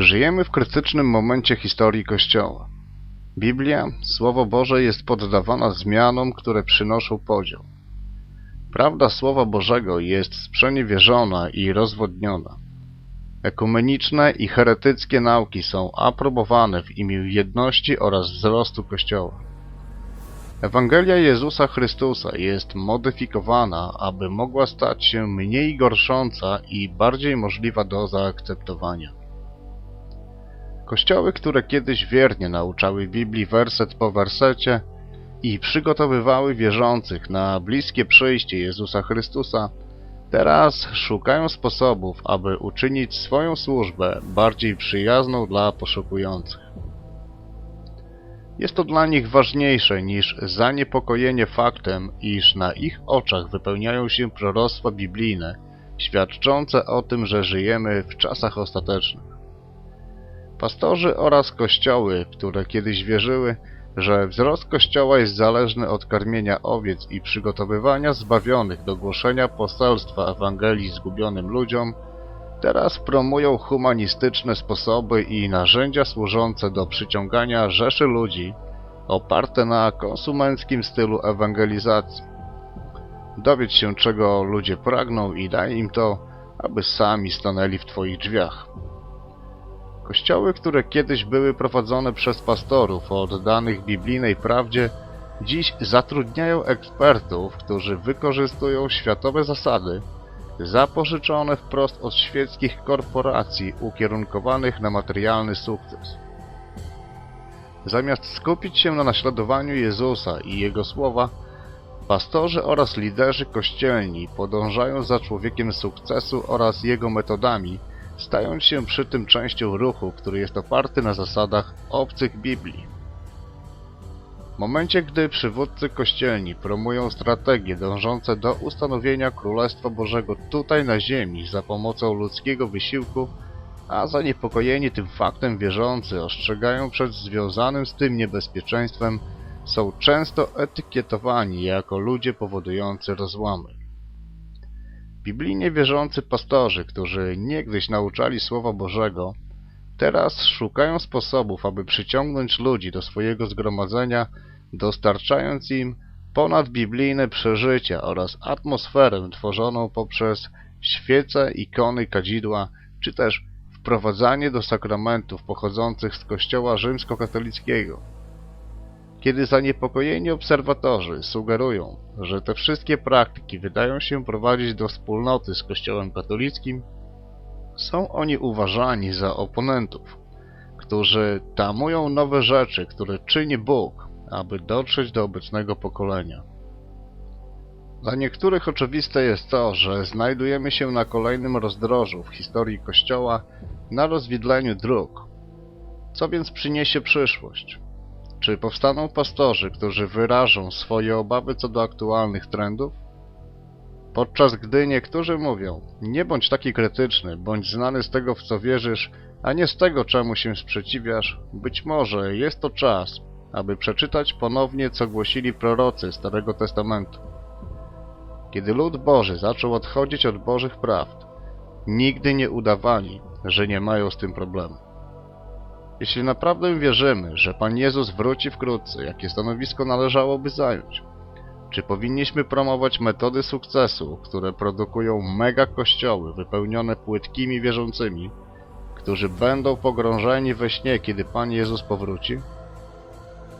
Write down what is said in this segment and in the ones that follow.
Żyjemy w krytycznym momencie historii Kościoła. Biblia, Słowo Boże jest poddawana zmianom, które przynoszą podział. Prawda Słowa Bożego jest sprzeniewierzona i rozwodniona. Ekumeniczne i heretyckie nauki są aprobowane w imię jedności oraz wzrostu Kościoła. Ewangelia Jezusa Chrystusa jest modyfikowana, aby mogła stać się mniej gorsząca i bardziej możliwa do zaakceptowania. Kościoły, które kiedyś wiernie nauczały Biblii werset po wersecie i przygotowywały wierzących na bliskie przyjście Jezusa Chrystusa, teraz szukają sposobów, aby uczynić swoją służbę bardziej przyjazną dla poszukujących. Jest to dla nich ważniejsze niż zaniepokojenie faktem, iż na ich oczach wypełniają się proroctwa biblijne, świadczące o tym, że żyjemy w czasach ostatecznych. Pastorzy oraz kościoły, które kiedyś wierzyły, że wzrost kościoła jest zależny od karmienia owiec i przygotowywania zbawionych do głoszenia poselstwa Ewangelii zgubionym ludziom, teraz promują humanistyczne sposoby i narzędzia służące do przyciągania rzeszy ludzi oparte na konsumenckim stylu ewangelizacji. Dowiedz się, czego ludzie pragną i daj im to, aby sami stanęli w Twoich drzwiach. Kościoły, które kiedyś były prowadzone przez pastorów oddanych biblijnej prawdzie, dziś zatrudniają ekspertów, którzy wykorzystują światowe zasady, zapożyczone wprost od świeckich korporacji ukierunkowanych na materialny sukces. Zamiast skupić się na naśladowaniu Jezusa i Jego słowa, pastorzy oraz liderzy kościelni podążają za człowiekiem sukcesu oraz jego metodami, stając się przy tym częścią ruchu, który jest oparty na zasadach obcych Biblii. W momencie, gdy przywódcy kościelni promują strategie dążące do ustanowienia Królestwa Bożego tutaj na ziemi za pomocą ludzkiego wysiłku, a zaniepokojeni tym faktem wierzący ostrzegają przed związanym z tym niebezpieczeństwem, są często etykietowani jako ludzie powodujący rozłamy. Biblijnie wierzący pastorzy, którzy niegdyś nauczali Słowa Bożego, teraz szukają sposobów, aby przyciągnąć ludzi do swojego zgromadzenia, dostarczając im ponadbiblijne przeżycia oraz atmosferę tworzoną poprzez świece, ikony, kadzidła, czy też wprowadzanie do sakramentów pochodzących z kościoła rzymskokatolickiego. Kiedy zaniepokojeni obserwatorzy sugerują, że te wszystkie praktyki wydają się prowadzić do wspólnoty z Kościołem katolickim, są oni uważani za oponentów, którzy tamują nowe rzeczy, które czyni Bóg, aby dotrzeć do obecnego pokolenia. Dla niektórych oczywiste jest to, że znajdujemy się na kolejnym rozdrożu w historii Kościoła na rozwidleniu dróg. Co więc przyniesie przyszłość? Czy powstaną pastorzy, którzy wyrażą swoje obawy co do aktualnych trendów? Podczas gdy niektórzy mówią, nie bądź taki krytyczny, bądź znany z tego, w co wierzysz, a nie z tego, czemu się sprzeciwiasz, być może jest to czas, aby przeczytać ponownie, co głosili prorocy Starego Testamentu. Kiedy lud Boży zaczął odchodzić od Bożych prawd, nigdy nie udawali, że nie mają z tym problemu. Jeśli naprawdę wierzymy, że Pan Jezus wróci wkrótce, jakie stanowisko należałoby zająć? Czy powinniśmy promować metody sukcesu, które produkują mega kościoły wypełnione płytkimi wierzącymi, którzy będą pogrążeni we śnie, kiedy Pan Jezus powróci?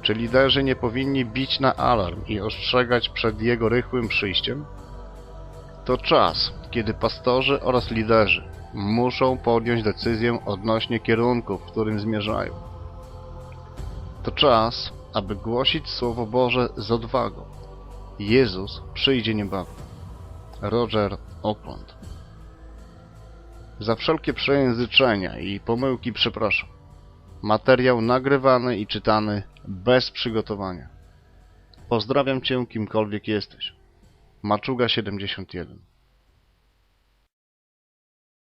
Czy liderzy nie powinni bić na alarm i ostrzegać przed Jego rychłym przyjściem? To czas, kiedy pastorzy oraz liderzy muszą podjąć decyzję odnośnie kierunku, w którym zmierzają. To czas, aby głosić Słowo Boże z odwagą. Jezus przyjdzie niebawem. Roger Opland Za wszelkie przejęzyczenia i pomyłki przepraszam. Materiał nagrywany i czytany bez przygotowania. Pozdrawiam Cię kimkolwiek jesteś. Maczuga 71